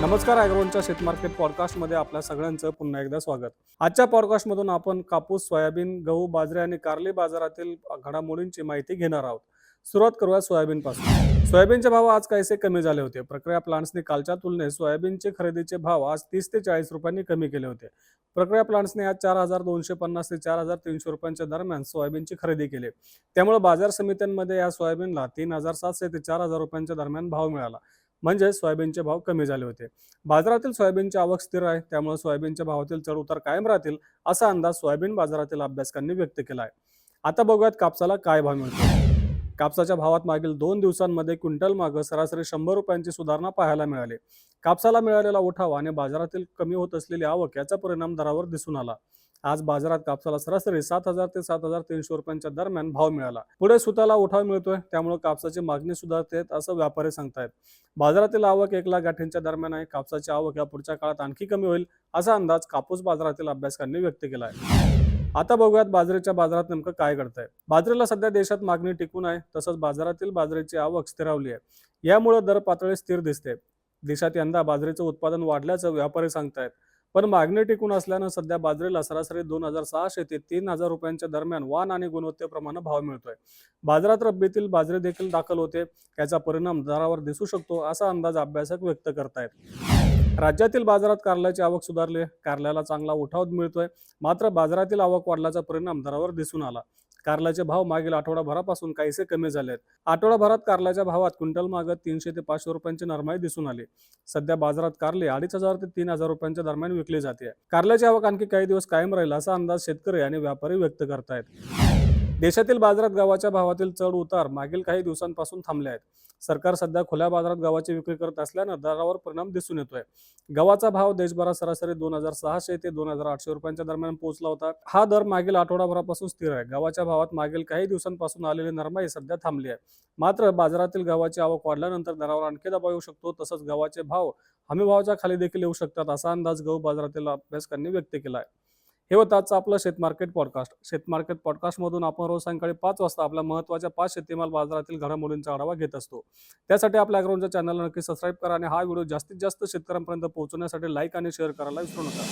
नमस्कार ॲग्रोनच्या शेतमार्केट पॉडकास्टमध्ये आपल्या सगळ्यांचं पुन्हा एकदा स्वागत. आजच्या पॉडकास्टमधून आपण कापूस सोयाबीन गहू बाजरी आणि कारली बाजारातील घडामोडींची माहिती घेणार आहोत. सुरुवात करूया सोयाबीनपासून. सोयाबीनचे भाव आज काहीसे कमी झाले होते. प्रक्रिया प्लांट्सने कालच्या तुलनेत सोयाबीनचे खरेदीचे भाव आज तीस ते चाळीस रुपयांनी कमी केले होते. प्रक्रिया प्लांट्सने आज चार हजार दोनशे पन्नास ते चार हजार तीनशे रुपयांच्या दरम्यान सोयाबीनची खरेदी केली. त्यामुळे बाजार समित्यांमध्ये या सोयाबीनला तीन हजार सातशे ते चार हजार रुपयांच्या दरम्यान भाव मिळाला. म्हणजे सोयाबीनचे भाव कमी झाले होते. बाजारातील सोयाबीनची आवक स्थिर आहे त्यामुळे सोयाबीनच्या भावातील चढ उतार कायम राहतील असा अंदाज सोयाबीन बाजारातील अभ्यासकांनी व्यक्त केला आहे. आता बघूयात कापसाला काय भाव मिळतो. कापसाच्या भावात मागील दोन दिवसांमध्ये क्विंटल मागं सरासरी शंभर रुपयांची सुधारणा पाहायला मिळाली. कापसाला मिळालेला उठाव आणि बाजारातील कमी होत असलेली आवक याचा परिणाम दरावर दिसून आला. आज बाजारात कापसाला सरासरी सात हजार ते सात हजार तीनशे रुपयांच्या दरम्यान भाव मिळाला. पुढे सुताला उठाव मिळतोय त्यामुळे कापसाची मागणी सुधारते असं व्यापारी सांगतायत. बाजारातील आवक एक लाख गाठींच्या दरम्यान आहे. कापसाची आवक या पुढच्या काळात आणखी कमी होईल असा अंदाज कापूस बाजारातील अभ्यासकांनी व्यक्त केला आहे आता बघूयात बाजरीच्या बाजारात नेमकं काय घडतंय. बाजरीला सध्या देशात मागणी टिकून आहे तसंच बाजारातील बाजरीची आवक स्थिरावली आहे. यामुळे दर पातळी स्थिर दिसते. देशात यंदा बाजरीचं उत्पादन वाढल्याचं व्यापारी सांगतायत. पण मागणी टिकून असल्यानं सध्या बाजरीला सरासरी दोन हजार सहाशे ते तीन हजार रुपयांच्या दरम्यान वाण आणि गुणवत्तेप्रमाणे भाव मिळतोय. बाजारात रब्बीतील बाजरी देखील दाखल होते. याचा परिणाम दरावर दिसू शकतो असा अंदाज अभ्यासक व्यक्त करतायत. राज्यातील बाजारात कारल्याची आवक सुधारली. कारल्याला चांगला उठाव मिळतोय. मात्र बाजारातील आवक वाढल्याचा परिणाम दरावर दिसून आला. कारल्याचे भाव मागील आठवडाभरापासून काहीसे कमी झाले आहेत. आठवडाभरात कारल्याच्या भावात क्विंटल मागं तीनशे ते पाचशे रुपयांची नरमाई दिसून आली. सध्या बाजारात कारले अडीच हजार ते तीन हजार रुपयांच्या दरम्यान विकली जाते. कारल्याची आवक आणखी काही दिवस कायम राहील असा अंदाज शेतकरी आणि व्यापारी व्यक्त करतायत. देशातील बाजारात गव्हाच्या भावातील चढ उतार मागील काही दिवसांपासून थांबले आहेत. सरकार सध्या खुल्या बाजारात गव्हाची विक्री करत असल्यानं दरावर परिणाम दिसून येतोय. गव्हाचा भाव देशभरात सरासरी दोन हजार सहाशे ते दोन हजार आठशे रुपयांच्या दरम्यान पोहोचला होता. हा दर मागील आठवडाभरापासून स्थिर आहे. गव्हाच्या भावात मागील काही दिवसांपासून आलेली नरमाई सध्या थांबली आहे. मात्र बाजारातील गव्हाची आवक वाढल्यानंतर दरावर आणखी दबाव येऊ शकतो. तसंच गव्हाचे भाव हमी भावाच्या खाली देखील येऊ शकतात असा अंदाज गहू बाजारातील अभ्यासकांनी व्यक्त केला आहे. हे होतं आजचं आपलं शेतमार्केट पॉडकास्ट शेतमार्केट पॉडकास्टमधून आपण रोज सायंकाळी पाच वाजता आपल्या महत्त्वाच्या पाच शेतीमाल बाजारातील घडामोडींचा आढावा घेत असतो. त्यासाठी आपल्या अग्रवनच्या चॅनलला नक्की सबस्क्राईब करा आणि हा व्हिडिओ जास्तीत जास्त शेतकऱ्यांपर्यंत पोहोचवण्यासाठी लाईक आणि शेअर करायला विसरू नका.